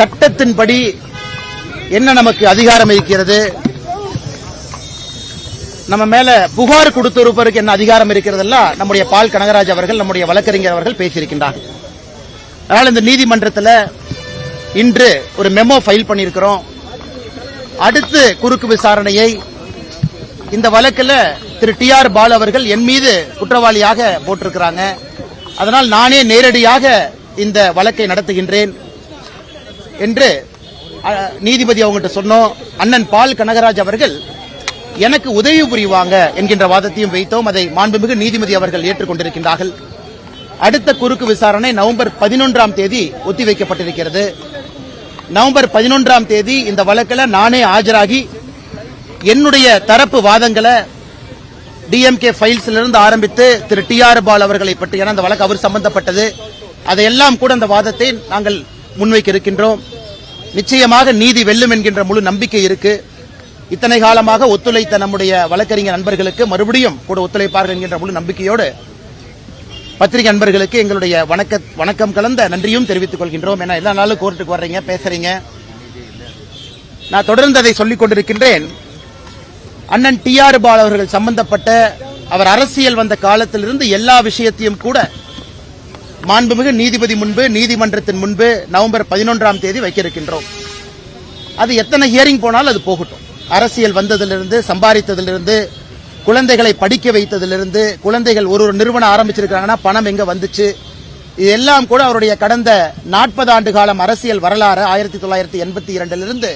சட்டத்தின்படி என்ன நமக்கு அதிகாரம் இருக்கிறது? நம்ம மேல புகார் கொடுத்திருப்பவருக்கு என்ன அதிகாரம் இருக்கிறதெல்லாம் நம்முடைய பால் கனகராஜ் அவர்கள் நம்முடைய வழக்கறிஞர் அவர்கள் பேசியிருக்கின்றார். அதனால் இந்த நீதிமன்றத்தில் இன்று ஒரு மெமோ ஃபைல் பண்ணியிருக்கிறோம். அடுத்து குறுக்கு விசாரணையை இந்த வழக்கில் திரு டி ஆர் பாலு அவர்கள் என் மீது குற்றவாளியாக போட்டிருக்கிறாங்க. அதனால் நானே நேரடியாக இந்த வழக்கை நடத்துகின்றேன். என்று நீதிபதி அவங்ககிட்ட சொன்னோம். அண்ணன் பால் கனகராஜ் அவர்கள் எனக்கு உதவி புரிவாங்க என்கின்ற வாதத்தையும் வைத்தோம். அதை மாண்புமிகு நீதிபதி அவர்கள் ஏற்றுக்கொண்டிருக்கின்றார்கள். அடுத்த குறுக்கு விசாரணை நவம்பர் பதினொன்றாம் தேதி ஒத்திவைக்கப்பட்டிருக்கிறது. நவம்பர் பதினொன்றாம் தேதி இந்த வழக்கில் நானே ஆஜராகி என்னுடைய தரப்பு வாதங்களை டிஎம்கே ஃபைல்ஸிலிருந்து ஆரம்பித்து திரு டி ஆர் பால் அவர்களை பற்றி ஏன்னா அந்த வழக்கு அவர் சம்பந்தப்பட்டது. அதையெல்லாம் கூட அந்த வாதத்தை நாங்கள் முன்வைக்க இருக்கின்றோம். நிச்சயமாக நீதி வெல்லும் என்கின்ற முழு நம்பிக்கை இருக்கு. இத்தனை காலமாக ஒத்துழைத்த நம்முடைய வழக்கறிஞர் நண்பர்களுக்கு மறுபடியும் கூட ஒத்துழைப்பார்கள் என்கின்ற முழு நம்பிக்கையோடு பத்திரிகை நண்பர்களுக்கு எங்களுடைய வணக்க வணக்கம் கலந்த நன்றியும் தெரிவித்துக் கொள்கின்றோம். ஏன்னா எல்லா நாளும் கோர்ட்டுக்கு வர்றீங்க பேசுறீங்க. நான் தொடர்ந்து அதை சொல்லிக் கொண்டிருக்கின்றேன். அண்ணன் டி ஆர் பால் அவர்கள் சம்பந்தப்பட்ட அவர் அரசியல் வந்த காலத்திலிருந்து எல்லா விஷயத்தையும் கூட மாண்புமிகு நீதிபதி முன்பு நீதிமன்றத்தின் முன்பு நவம்பர் பதினொன்றாம் தேதி வைக்க இருக்கின்றோம் அது எத்தனை ஹியரிங் போனாலும் அது போகட்டும். அரசியல் வந்ததிலிருந்து சம்பாதித்ததிலிருந்து குழந்தைகளை படிக்க வைத்ததிலிருந்து குழந்தைகள் ஒரு ஒரு நிறுவனம் ஆரம்பிச்சிருக்காங்கன்னா பணம் எங்க வந்துச்சு? இது எல்லாம் கூட அவருடைய கடந்த நாற்பது ஆண்டு காலம் அரசியல் வரலாறு ஆயிரத்தி தொள்ளாயிரத்தி எண்பத்தி இரண்டிலிருந்து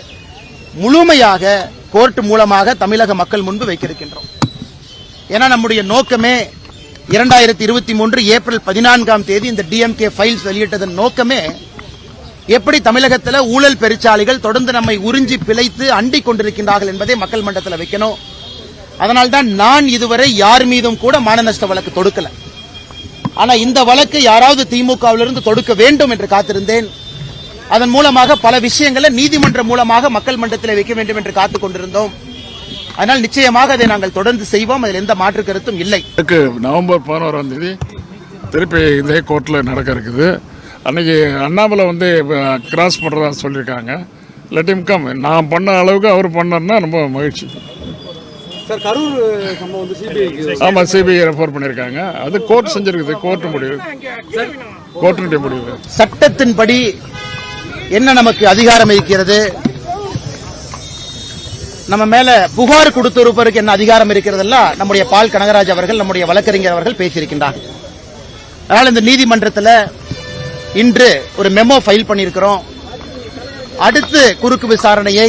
முழுமையாக கோர்ட் மூலமாக தமிழக மக்கள் முன்பு வைக்கிருக்கின்றோம். ஏன்னா நம்முடைய நோக்கமே இரண்டாயிரத்தி இருபத்தி மூன்று ஏப்ரல் பதினான்காம் தேதி இந்த டிஎம்கே ஃபைல்ஸ் வெளியிட்டதன் நோக்கமே எப்படி தமிழகத்தில் ஊழல் பெருச்சாலிகள் தொடர்ந்து நம்மை உறிஞ்சி பிழைத்து அண்டிக் கொண்டிருக்கின்றார்கள் என்பதை மக்கள் மன்றத்தில் வைக்கணும். அதனால்தான் நான் இதுவரை யார் மீதும் கூட மானநஷ்ட வழக்கு தொடுக்கல. ஆனா இந்த வழக்கு யாராவது திமுகவிலிருந்து தொடுக்க வேண்டும் என்று காத்திருந்தேன். அதன் மூலமாக பல விஷயங்களை நீதிமன்றம் மூலமாக மக்கள் மன்றத்தில் வைக்க வேண்டும் என்று காத்துக் கொண்டிருந்தோம். அதனால் நிச்சயமாக அதை நாங்கள் தொடர்ந்து செய்வோம். அதில் எந்த மாற்று கருத்தும் இல்லை. நவம்பர் பதினோராம் தேதி திருப்பி இதே கோர்ட்டில் நடக்க இருக்குது. அன்னைக்கு அண்ணாமலை வந்து கிராஸ் பண்ணுறதா சொல்லியிருக்காங்க. லெட்டிம் கம் நான் பண்ண அளவுக்கு அவர் பண்ணார்னா ரொம்ப மகிழ்ச்சி. ஆமாம் சிபிஐ ரெஃபர் பண்ணியிருக்காங்க. அது கோர்ட் செஞ்சிருக்குது. கோர்ட் முடிவு. கோர்ட்டினுடைய முடிவு. சட்டத்தின்படி என்ன நமக்கு அதிகாரம் இருக்கிறது நம்ம மேல புகார் கொடுத்திருப்பதற்கு என்ன அதிகாரம் இருக்கிறதெல்லாம் நம்முடைய பால் கனகராஜ் அவர்கள் நம்முடைய வழக்கறிஞர் அவர்கள் பேசியிருக்கின்றார். அதனால் இந்த நீதிமன்றத்தில் இன்று ஒரு மெமோ ஃபைல் பண்ணியிருக்கிறோம். அடுத்து குறுக்கு விசாரணையை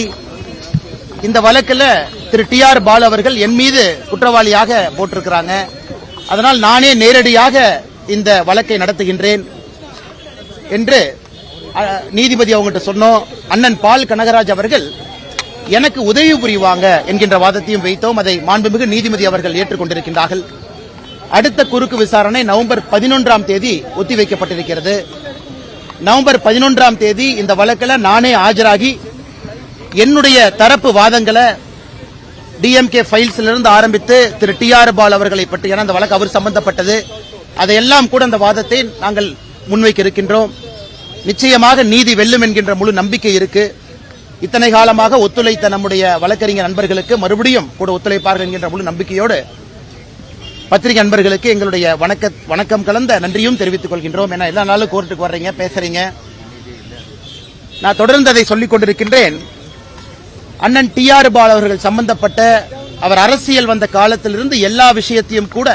இந்த வழக்கில் திரு டி ஆர் பாலு அவர்கள் என் மீது குற்றவாளியாக போட்டிருக்கிறாங்க. அதனால் நானே நேரடியாக இந்த வழக்கை நடத்துகின்றேன் என்று நீதிபதி அவங்ககிட்ட சொன்னோம். அண்ணன் பால் கனகராஜ் அவர்கள் எனக்கு உதவி புரிவாங்க என்கின்ற வாதத்தையும் வைத்தோம். அதை மாண்புமிகு நீதிபதி அவர்கள் ஏற்றுக்கொண்டிருக்கின்றார்கள். அடுத்த குறுக்கு விசாரணை நவம்பர் பதினொன்றாம் தேதி ஒத்திவைக்கப்பட்டிருக்கிறது. நவம்பர் பதினொன்றாம் தேதி இந்த வழக்கில் நானே ஆஜராகி என்னுடைய தரப்பு வாதங்களை டிஎம்கே ஃபைல்ஸ்ல இருந்து ஆரம்பித்து திரு டி ஆர் பால் அவர்களை பற்றி ஏன்னா அந்த வழக்கு அவர் சம்பந்தப்பட்டது. அதையெல்லாம் கூட அந்த வாதத்தை நாங்கள் முன்வைக்க இருக்கின்றோம். நிச்சயமாக நீதி வெல்லும் என்கின்ற முழு நம்பிக்கை இருக்கு. இத்தனை காலமாக ஒத்துழைத்த நம்முடைய வழக்கறிஞர் நண்பர்களுக்கு மறுபடியும் கூட ஒத்துழைப்பார்கள் என்கின்ற முழு நம்பிக்கையோடு பத்திரிகை நண்பர்களுக்கு எங்களுடைய வணக்க வணக்கம் கலந்த நன்றியும் தெரிவித்துக் கொள்கின்றோம். என எல்லா நாளும் கோர்ட்டுக்கு வர்றீங்க பேசுறீங்க. நான் தொடர்ந்து அதை சொல்லிக் கொண்டிருக்கின்றேன். அண்ணன் டி ஆர் பால் அவர்கள் சம்பந்தப்பட்ட அவர் அரசியல் வந்த காலத்திலிருந்து எல்லா விஷயத்தையும் கூட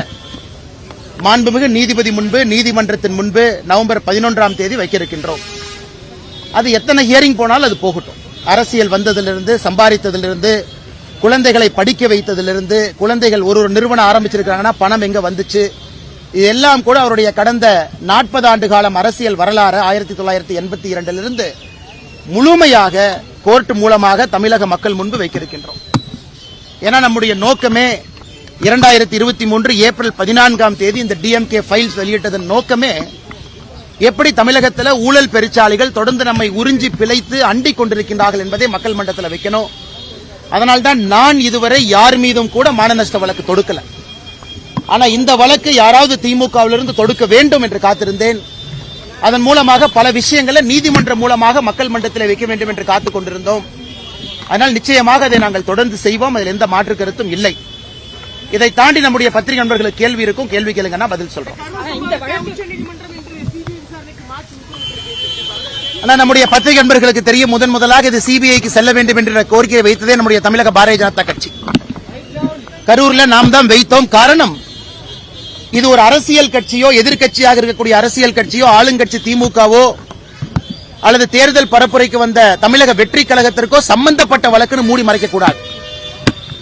மாண்புமிகு நீதிபதி முன்பு நீதிமன்றத்தின் முன்பு நவம்பர் பதினொன்றாம் தேதி வைக்க இருக்கின்றோம் அது எத்தனை ஹியரிங் போனாலும் அது போகட்டும். அரசியல் வந்ததிலிருந்து சம்பாதித்ததிலிருந்து குழந்தைகளை படிக்க வைத்ததிலிருந்து குழந்தைகள் ஒரு ஒரு நிறுவனம் ஆரம்பிச்சிருக்காங்கன்னா பணம் எங்க வந்துச்சு? இது எல்லாம் கூட அவருடைய கடந்த நாற்பது ஆண்டு காலம் அரசியல் வரலாறு ஆயிரத்தி தொள்ளாயிரத்தி எண்பத்தி இரண்டிலிருந்து முழுமையாக கோர்ட் மூலமாக தமிழக மக்கள் முன்பு வைக்கிருக்கின்றோம் ஏன்னா நம்முடைய நோக்கமே இரண்டாயிரத்தி இருபத்தி மூன்று ஏப்ரல் பதினான்காம் தேதி இந்த டிஎம்கே ஃபைல்ஸ் வெளியிட்டதன் நோக்கமே எப்படி தமிழகத்தில் ஊழல் பெருச்சாளிகள் தொடர்ந்து நம்மை உறிஞ்சி பிழைத்து அண்டிக் கொண்டிருக்கின்றார்கள் என்பதை மக்கள் மன்றத்தில் வைக்கணும். அதனால்தான் நான் இதுவரை யார் மீதும் கூட மானநஷ்ட வழக்கு தொடுக்கல. ஆனா இந்த வழக்கு யாராவது திமுகவிலிருந்து தொடுக்க வேண்டும் என்று காத்திருந்தேன். அதன் மூலமாக பல விஷயங்களை நீதிமன்றம் மூலமாக மக்கள் மன்றத்தில் வைக்க வேண்டும் என்று காத்துக் கொண்டிருந்தோம். அதனால் நிச்சயமாக அதை நாங்கள் தொடர்ந்து செய்வோம். அதில் எந்த மாற்று கருத்தும் இல்லை. இதை தாண்டி நம்முடைய பத்திரிகை நண்பர்களுக்கு கேள்வி இருக்கும். கேள்வி கேளுங்கன்னா பதில் சொல்றோம். ஆனால் நம்முடைய பத்திரிகை நண்பர்களுக்கு தெரியும் முதன் முதலாக இது சிபிஐக்கு செல்ல வேண்டும் என்ற கோரிக்கையை வைத்ததே நம்முடைய தமிழக பாரதிய ஜனதா கட்சி. கரூர்ல நாம் தான் வைத்தோம் காரணம் இது ஒரு அரசியல் கட்சியோ எதிர்கட்சியாக இருக்கக்கூடிய அரசியல் கட்சியோ ஆளுங்கட்சி திமுகவோ அல்லது தேர்தல் பரப்புரைக்கு வந்த தமிழக வெற்றி கழகத்திற்கோ சம்பந்தப்பட்ட வழக்குன்னு மூடி மறைக்க கூடாது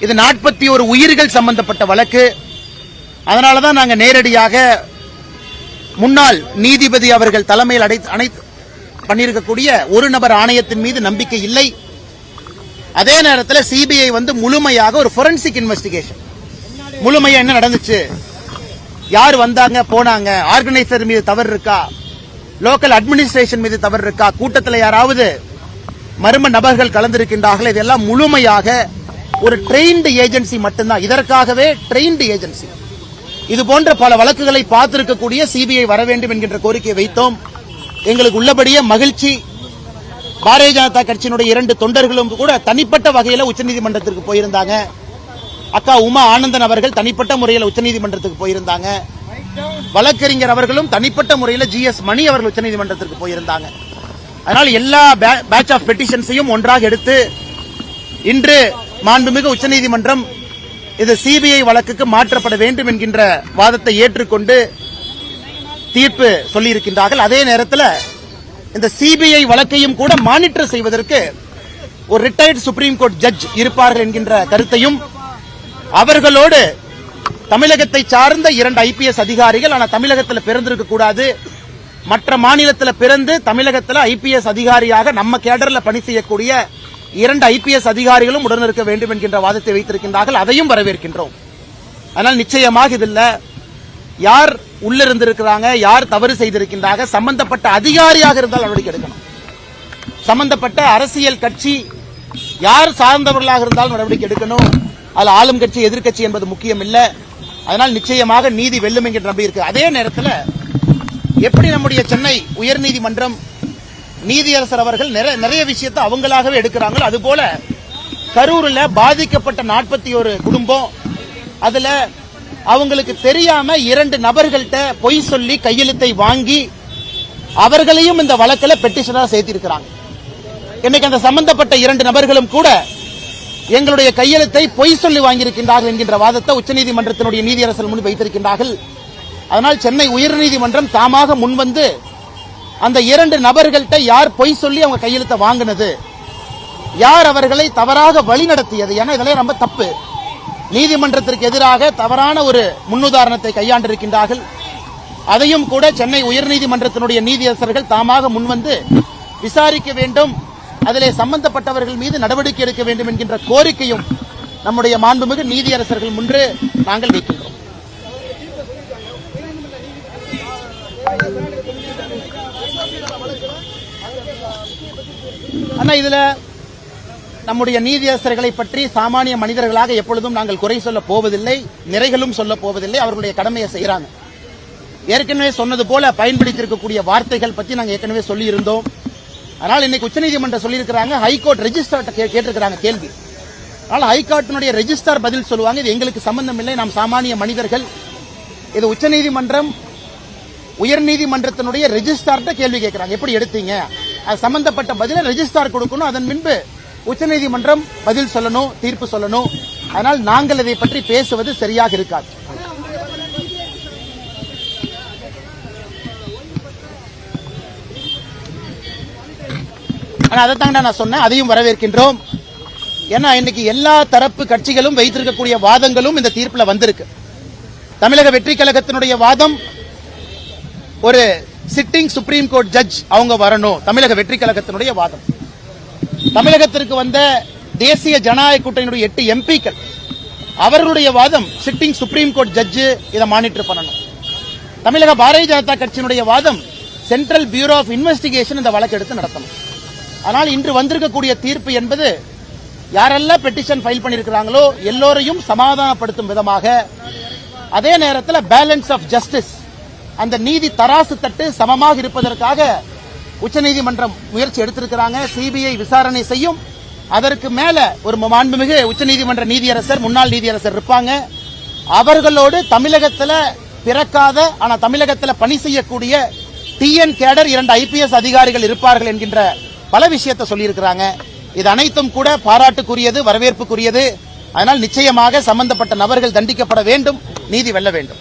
இது நாற்பத்தி ஒரு உயிர்கள் சம்பந்தப்பட்ட வழக்கு. அதனாலதான் நாங்க நேரடியாக முன்னாள் நீதிபதி அவர்கள் தலைமையில் அடை அனைத்து பண்ணியிருக்கக்கூடிய ஒரு நபர் ஆணையத்தின் மீது நம்பிக்கை இல்லை. அதே நேரத்தில் சிபிஐ வந்து முழுமையாக ஒரு ஃபொரன்சிக் இன்வெஸ்டிகேஷன் முழுமையா என்ன நடந்துச்சு? யார் வந்தாங்க போனாங்க? ஆர்கனைசர் மீது தவறு இருக்கா? லோக்கல் அட்மினிஸ்ட்ரேஷன் மீது தவறு இருக்கா? கூட்டத்தில் யாராவது மர்ம நபர்கள் கலந்திருக்கின்றார்கள்? இதெல்லாம் முழுமையாக ஒரு ட்ரெயின்டு ஏஜென்சி மட்டும்தான். இதற்காகவே ட்ரெயின்டு ஏஜென்சி இது போன்ற பல வழக்குகளை பார்த்திருக்கக்கூடிய சிபிஐ வர வேண்டும் என்கின்ற கோரிக்கையை வைத்தோம். எங்களுக்கு உள்ளபடியே மகிழ்ச்சி. பாரதிய ஜனதா கட்சியினுடைய இரண்டு தொண்டர்களும் கூட தனிப்பட்ட வகையில் உச்சநீதிமன்றத்திற்கு போயிருந்தாங்க. அக்கா உமா ஆனந்தன் அவர்கள் தனிப்பட்ட முறையில் உச்சநீதிமன்றத்துக்கு போயிருந்தாங்க. வழக்கறிஞர் அவர்களும் தனிப்பட்ட முறையில் ஜி எஸ் மணி அவர்கள் உச்சநீதிமன்றத்திற்கு போயிருந்தாங்க. அதனால் எல்லா பேட்ச் ஆஃப் பெட்டிஷன்ஸையும் ஒன்றாக எடுத்து இன்று மாண்புமிகு உச்சநீதிமன்றம் இது சிபிஐ வழக்குக்கு மாற்றப்பட வேண்டும் என்கின்ற வாதத்தை ஏற்றுக்கொண்டு தீர்ப்பு சொல்லியிருக்கின்றார்கள். அதே நேரத்தில் இந்த சிபிஐ வழக்கையும் கூட மானிட்டர் செய்வதற்கு ஒரு ரிட்டையர்டு சுப்ரீம் கோர்ட் ஜட்ஜ் இருப்பார்கள் என்கின்ற கருத்தையும் அவர்களோடு தமிழகத்தை சார்ந்த இரண்டு ஐபிஎஸ் அதிகாரிகள் ஆனால் தமிழகத்தில் பிறந்திருக்க கூடாது. மற்ற மாநிலத்தில் பிறந்து தமிழகத்தில் ஐபிஎஸ் அதிகாரியாக நம்ம கேடர்ல பணி செய்யக்கூடிய இரண்டு ஐபிஎஸ் அதிகாரிகளும் உடன் இருக்க வேண்டும் என்கின்ற வாதத்தை வைத்திருக்கின்றார்கள். அதையும் வரவேற்கின்றோம். ஆனால் நிச்சயமாக இதில் யார் உள்ளிருந்திருக்கிறாங்க யார் தவறு செய்திருக்கின்றாங்க சம்பந்தப்பட்ட அதிகாரியாக இருந்தால் நடவடிக்கை எடுக்கணும். சம்பந்தப்பட்ட அரசியல் கட்சி யார் சார்ந்தவர்களாக இருந்தாலும் நடவடிக்கை எடுக்கணும். அதில் ஆளும் கட்சி எதிர்கட்சி என்பது முக்கியம் இல்ல அதனால் நிச்சயமாக நீதி வெல்லும் என்கிற நம்பி இருக்கு. அதே நேரத்தில் எப்படி நம்முடைய சென்னை உயர்நீதிமன்றம் நீதியரசர் அவர்கள் நிறைய நிறைய விஷயத்தை அவங்களாகவே எடுக்கிறாங்களோ அதுபோல கரூர்ல பாதிக்கப்பட்ட நாற்பத்தி ஒரு குடும்பம் அதுல அவங்களுக்கு தெரியாம இரண்டு நபர்கள்ட்ட பொய் சொல்லி கையெழுத்தை வாங்கி அவர்களையும் இந்த வழக்கில் பெட்டிஷனா சேர்த்திருக்கிறாங்க. இன்னைக்கு அந்த சம்பந்தப்பட்ட இரண்டு நபர்களும் கூட எங்களுடைய கையெழுத்தை பொய் சொல்லி வாங்கியிருக்கின்றார்கள் என்கின்ற வாதத்தை உச்சநீதிமன்றத்தினுடைய நீதியரசர் முன் வைத்திருக்கின்றார்கள். அதனால் சென்னை உயர்நீதிமன்றம் தாமாக முன்வந்து அந்த இரண்டு நபர்கள்ட்ட யார் பொய் சொல்லி அவங்க கையெழுத்தை வாங்கினது யார் அவர்களை தவறாக வழிநடத்தியது ஏன்னா இதெல்லாம் ரொம்ப தப்பு. நீதிமன்றத்திற்கு எதிராக தவறான ஒரு முன்னுதாரணத்தை கையாண்டிருக்கின்றார்கள். அதையும் கூட சென்னை உயர்நீதிமன்றத்தினுடைய நீதியரசர்கள் தாமாக முன்வந்து விசாரிக்க வேண்டும். அதிலே சம்பந்தப்பட்டவர்கள் மீது நடவடிக்கை எடுக்க வேண்டும் என்கின்ற கோரிக்கையும் நம்முடைய மாண்புமிகு நீதியரசர்கள் முன்று நாங்கள் வைக்கின்றோம். ஆனா இதுல நம்முடைய நீதியரசர்களை பற்றி சாமானிய மனிதர்களாக எப்பொழுதும் நாங்கள் குறை சொல்ல போவதில்லை நிறைகளும் சொல்ல போவதில்லை. அவர்களுடைய கடமையை செய்யறாங்க ஏற்கனவே சொன்னது போல பயன்படுத்தியிருக்கக்கூடிய வார்த்தைகள் பற்றி நாங்கள் ஏற்கனவே சொல்லியிருந்தோம். அதனால் இன்னைக்கு உச்சநீதிமன்றம் சொல்லியிருக்கிறாங்க ஹைகோர்ட் ரெஜிஸ்டர் கேட்டிருக்கிறாங்க கேள்வி. அதனால் ஹைகோர்ட்டினுடைய ரெஜிஸ்டார் பதில் சொல்லுவாங்க இது எங்களுக்கு சம்பந்தம் இல்லை நாம் சாமானிய மனிதர்கள். இது உச்சநீதிமன்றம் உயர்நீதிமன்றத்தினுடைய ரெஜிஸ்டார்ட்ட கேள்வி கேட்கிறாங்க. எப்படி எடுத்தீங்க? அது சம்பந்தப்பட்ட பதில ரெஜிஸ்டார் கொடுக்கணும். அதன் பின்பு உச்சநீதிமன்றம் பதில் சொல்லணும் தீர்ப்பு சொல்லணும். அதனால் நாங்கள் இதை பற்றி பேசுவது சரியாக இருக்காது. ஆனா அதைத்தாங்க நான் சொன்னேன் அதையும் வரவேற்கின்றோம். ஏன்னா இன்னைக்கு எல்லா தரப்பு கட்சிகளும் வைத்திருக்கக்கூடிய வாதங்களும் இந்த தீர்ப்புல வந்திருக்கு. தமிழக வெற்றி கழகத்தினுடைய வாதம் ஒரு சிட்டிங் சுப்ரீம் கோர்ட் ஜட்ஜ் அவங்க வரணும் தமிழக வெற்றி கழகத்தினுடைய வாதம். தமிழகத்திற்கு வந்த தேசிய ஜனநாயக கூட்டணியுடைய எட்டு எம்பிக்கள் அவர்களுடைய வாதம் சிட்டிங் சுப்ரீம் கோர்ட் ஜட்ஜு இதை மானிட்டர் பண்ணணும். தமிழக பாரதிய ஜனதா கட்சியினுடைய வாதம் சென்ட்ரல் பியூரோ ஆஃப் இன்வெஸ்டிகேஷன் இந்த வழக்கு எடுத்து நடத்தணும். ஆனால் இன்று வந்திருக்கக்கூடிய தீர்ப்பு என்பது யாரெல்லாம் பெட்டிஷன் ஃபைல் பண்ணியிருக்கிறாங்களோ எல்லோரையும் சமாதானப்படுத்தும் விதமாக அதே நேரத்தில் பேலன்ஸ் ஆஃப் ஜஸ்டிஸ் அந்த நீதி தராசு தட்டு சமமாக இருப்பதற்காக உச்சநீதிமன்றம் முயற்சி எடுத்திருக்கிறாங்க. சிபிஐ விசாரணை செய்யும். அதற்கு மேல ஒரு மாண்புமிகு உச்சநீதிமன்ற நீதியரசர் முன்னாள் நீதியரசர் இருப்பாங்க. அவர்களோடு தமிழகத்தில் பிறக்காத ஆனால் தமிழகத்தில் பணி செய்யக்கூடிய டிஎன் கேடர் இரண்டு ஐபிஎஸ் அதிகாரிகள் இருப்பார்கள் என்கின்ற பல விஷயத்தை சொல்லியிருக்கிறாங்க. இது அனைத்தும் கூட பாராட்டுக்குரியது வரவேற்புக்குரியது. அதனால் நிச்சயமாக சம்பந்தப்பட்ட நபர்கள் தண்டிக்கப்பட வேண்டும் நீதி வெல்ல வேண்டும்.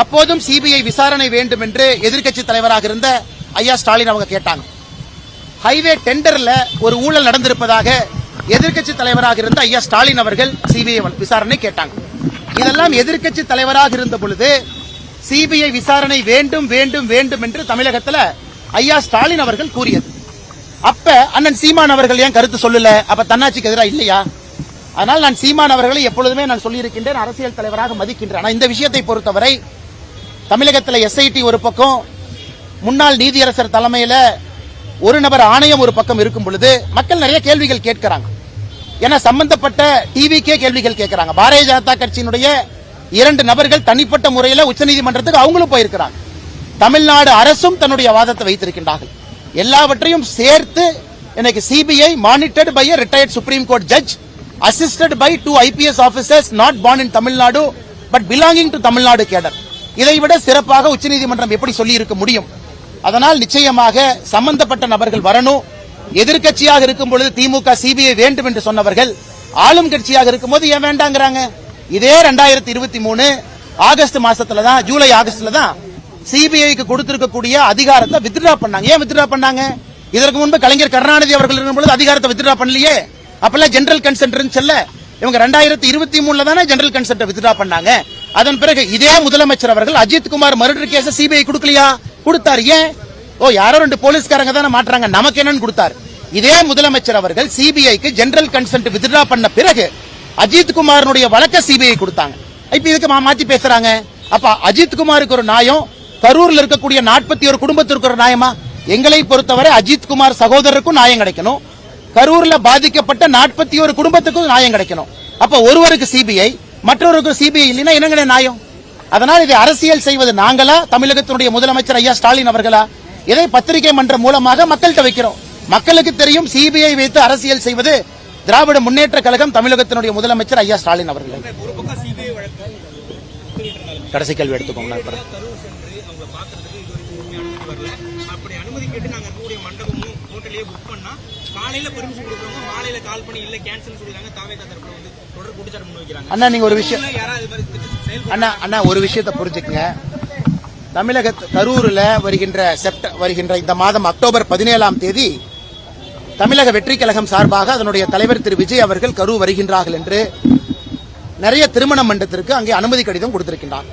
அப்போதும் சிபிஐ விசாரணை வேண்டும் என்று எதிர்க்கட்சி தலைவராக இருந்த ஐயா ஸ்டாலின் அவங்க கேட்டாங்க. ஹைவே டெண்டர்ல ஒரு ஊழல் நடந்திருப்பதாக எதிர்க்கட்சி தலைவராக இருந்த ஐயா ஸ்டாலின் அவர்கள் சிபிஐ விசாரணை கேட்டாங்க. இதெல்லாம் எதிர்க்கட்சி தலைவராக இருந்த பொழுது சிபிஐ விசாரணை வேண்டும் வேண்டும் வேண்டும் என்று தமிழகத்தில் ஐயா ஸ்டாலின் அவர்கள் கூறியது. அப்ப அண்ணன் சீமான் அவர்கள் ஏன் கருத்து சொல்லல? அப்ப தன்னாட்சிக்கு எதிராக இல்லையா? அதனால் நான் சீமான் அவர்களை எப்பொழுதுமே நான் சொல்லியிருக்கின்றேன் அரசியல் தலைவராக மதிக்கின்றேன். ஆனால் இந்த விஷயத்தை பொறுத்தவரை தமிழகத்தில் எஸ்ஐடி ஒரு பக்கம் முன்னாள் நீதியரசர் தலைமையில் ஒரு நபர் ஆணையம் ஒரு பக்கம் இருக்கும் பொழுது மக்கள் நிறைய கேள்விகள் கேட்கிறாங்க. ஏன்னா சம்பந்தப்பட்ட டிவிக்கே கேள்விகள் கேட்கிறாங்க. பாரதிய ஜனதா கட்சியினுடைய இரண்டு நபர்கள் தனிப்பட்ட முறையில் உச்சநீதிமன்றத்துக்கு அவங்களும் போயிருக்கிறாங்க. தமிழ்நாடு அரசும் தன்னுடைய வாதத்தை வைத்திருக்கின்றார்கள். எல்லாவற்றையும் சேர்த்து இன்னைக்கு CBI monitored by retired supreme court judge assisted by two IPS officers not born in Tamil Nadu but belonging to Tamil Nadu cadre இதைவிட சிறப்பாக உச்சநீதிமன்றம் எப்படி சொல்லி இருக்க முடியும்? அதனால் நிச்சயமாக சம்பந்தப்பட்ட நபர்கள் வரணும். எதிர்க்கட்சியாக இருக்கும் பொழுது திமுக சிபிஐ வேண்டும் என்று சொன்னவர்கள் ஆளும் கட்சியாக இருக்கும்போது ஏன் வேண்டாங்கிறாங்க? இதே ரெண்டாயிரத்தி இருபத்தி மூணு ஆகஸ்ட் மாசத்துல தான் ஜூலை ஆகஸ்ட்ல தான் சிபிஐக்கு கொடுத்திருக்கக்கூடிய அதிகாரத்தை வித்ட்ரா பண்ணாங்க. ஏன் வித்ட்ரா பண்ணாங்க? இதற்கு முன்பு கலைஞர் கருணாநிதி அவர்கள் இருக்கும் பொழுது அதிகாரத்தை வித்ட்ரா பண்ணலையே. அப்பெல்லாம் ஜெனரல் கன்சென்ட் இருந்துச்சுல்ல? இவங்க ரெண்டாயிரத்தி இருபத்தி மூணுல தானே ஜெனரல் கன்சென்ட் வித்ட்ரா பண்ணாங்க. அதன் பிறகு இதே முதலமைச்சர் அவர்கள் Ajith Kumar murder case CBI கொடுக்கலையா? கொடுத்தாரு. ஏன்? ஓ யாரோ ரெண்டு போலீஸ்காரங்க தானே மாட்டுறாங்க. நமக்கு என்னன்னு கொடுத்தாரு. இதே முதலமைச்சர் அவர்கள் சிபிஐக்கு ஜெனரல் கன்சென்ட் வித்ட்ரா பண்ண பிறகு அஜித் குமாரனுடைய வழக்க சிபிஐ கொடுத்தாங்க. இப்ப இதுக்கு மா- மாத்தி பேசுறாங்க. அப்ப அஜித் குமாருக்கு ஒரு நியாயம். கரூர்ல இருக்கக்கூடிய நாற்பத்தி ஒரு குடும்பத்திற்கு ஒரு நியாயமா? எங்களை பொறுத்தவரை அஜித் குமார் சகோதரருக்கும் நியாயம் கிடைக்கணும். கரூர்ல பாதிக்கப்பட்ட நாற்பத்தி ஒரு குடும்பத்துக்கும் நியாயம் கிடைக்கணும். அப்ப ஒருவருக்கு சிபிஐ மற்றொருக்கு சிபிஐ இல்லைன்னா என்னங்க நியாயம்? அதனால் இதை அரசியல் செய்வது நாங்களா? தமிழகத்தினுடைய முதலமைச்சர் ஐயா ஸ்டாலின் அவர்களா? இதை பத்திரிகை மன்றம் மூலமாக மக்கள்கிட்ட வைக்கிறோம். மக்களுக்கு தெரியும் சிபிஐ வைத்து அரசியல் செய்வது திராவிட முன்னேற்ற கழகம் தமிழகத்தினுடைய முதலமைச்சர் ஐயா ஸ்டாலின் அவர்கள். கடைசி கேள்வி எடுத்துக்கோங்க வைக்கிறாங்க. அண்ணா நீங்க ஒரு விஷயம் அண்ணா அண்ணா ஒரு விஷயத்தை புரிஞ்சுக்கங்க. தமிழக கரூர்ல வருகின்ற செப்ட வருகின்ற இந்த மாதம் அக்டோபர் பதினேழாம் தேதி தமிழக வெற்றி கழகம் சார்பாக அதனுடைய தலைவர் திரு விஜய் அவர்கள் கரூர் வருகின்றார்கள் என்று நிறைய திருமண மண்டபத்திற்கு அங்கே அனுமதி கடிதம் கொடுத்திருக்கின்றார்.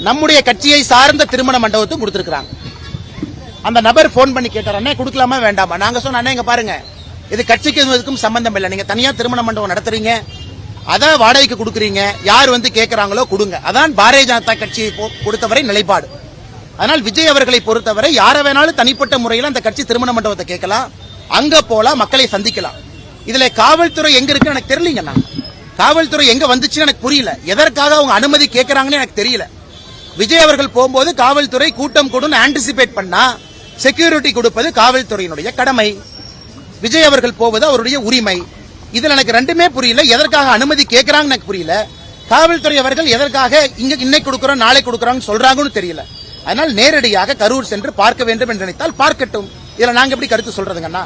நம்முடைய கட்சியை சார்ந்த திருமண மண்டபத்தும் கொடுத்திருக்கிறாங்க. அந்த நபர் போன் பண்ணி கேட்டார் அண்ணே கொடுக்கலாமா வேண்டாமா? நாங்க சொன்ன அண்ணே இங்க பாருங்க. இது கட்சிக்கு இதுக்கும் சம்பந்தம் இல்லை. நீங்க தனியா திருமண மண்டபம் நடத்துறீங்க. அதை வாடகைக்கு கொடுக்குறீங்க. யார் வந்து கேட்கறாங்களோ கொடுங்க. அதான் பாரதிய ஜனதா கட்சியை பொ- பொறுத்தவரை நிலைப்பாடு. அதனால் விஜய் அவர்களை பொறுத்தவரை யாரை வேணாலும் தனிப்பட்ட முறையில் அந்த கட்சி திருமண மண்டபத்தை கேட்கலாம். அங்க போலாம் மக்களை சந்திக்கலாம். இதுல காவல்துறை எங்க இருக்குன்னு எனக்கு தெரியலீங்கண்ணா காவல்துறை எங்க வந்துச்சுன்னு எனக்கு புரியல. எதற்காக அவங்க அனுமதி கேட்கறாங்கன்னு எனக்கு தெரியல. விஜய் அவர்கள் போகும்போது காவல்துறை கூட்டம் கூடும் ஆன்டிசிபேட் பண்ணா செக்யூரிட்டி கொடுப்பது காவல்துறையினுடைய கடமை. விஜய் அவர்கள் போவது அவருடைய உரிமை. இதுல எனக்கு ரெண்டுமே புரியல. எதற்காக அனுமதி கேட்கறாங்கன்னு எனக்கு புரியல. காவல்துறை அவர்கள் எதற்காக இங்க இன்னைக்கு கொடுக்கறோம் நாளை கொடுக்கறாங்கன்னு சொல்றாங்கன்னு தெரியல. அதனால் நேரடியாக கரூர் சென்று பார்க்க வேண்டும் என்று நினைத்தால் பார்க்கட்டும். இதுல நாங்க எப்படி கருத்து சொல்றதுங்கண்ணா?